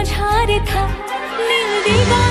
বিকেল আর বেল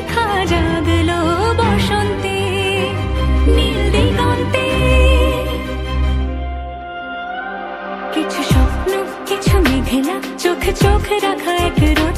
লেখা জাগলো বসন্তে নীল কিছু স্বপ্ন কিছু মেঘেলা চোখে চোখ রাখা এক রোদ